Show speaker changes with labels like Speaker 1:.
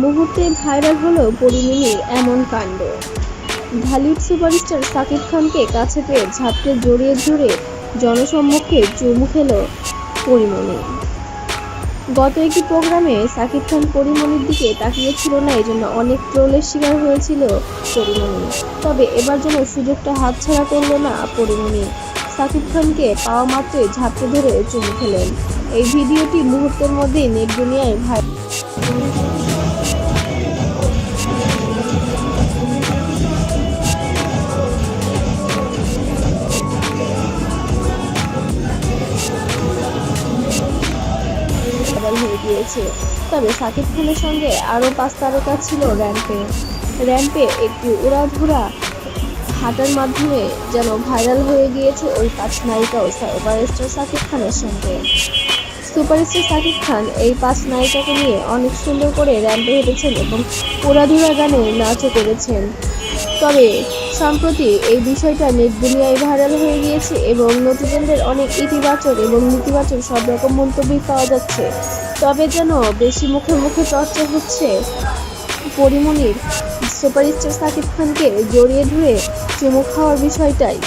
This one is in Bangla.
Speaker 1: মুহূর্তে ভাইরাল হলো পরিমণির এমন কাণ্ড। ঢালিউড সুপারস্টার সাকিব খানকে কাছে পেয়ে ঝাপটে জড়িয়ে ধরে জনসম্মুখে চুমু খেল পরিমণি। গত একটি প্রোগ্রামে সাকিব খান পরিমণির দিকে তাকিয়েছিল না এই জন্য অনেক ট্রোলের শিকার হয়েছিল পরিমণি। তবে এবার যেন সুযোগটা হাতছাড়া করল না পরিমণি। সাকিব খানকে পাওয়া মাত্রই ঝাপটে ধরে চুমু খেলেন। এই ভিডিওটি মুহূর্তের মধ্যেই নেট দুনিয়ায় ভাই ভাইরাল হয়ে গিয়েছে। তবে সাকিব খানের সঙ্গে আরও পাঁচ তারকা ছিল র্যাম্পে। র্যাম্পে একটি উড়াধুরা হাঁটার মাধ্যমে যেন ভাইরাল হয়ে গিয়েছে ওই পাঁচ নায়িকাও সুপারস্টার সাকিব খানের সঙ্গে। সুপারস্টার সাকিব খান এই পাঁচ নায়িকাকে নিয়ে অনেক সুন্দর করে র্যাম্পে হেঁটেছেন এবং উড়াধুরা গানে নাচও করেছেন। তবে সম্প্রতি এই বিষয়টা নেট দুনিয়ায় ভাইরাল হয়ে গিয়েছে এবং নতুনদের অনেক ইতিবাচক এবং নেতিবাচক সব রকম মন্তব্যই পাওয়া যাচ্ছে। তবে যেন বেশি মুখে মুখে চর্চা হচ্ছে পরিমণির সুপারস্টার সাকিব খানকে জড়িয়ে ধরে চুমু খাওয়ার বিষয়টাই।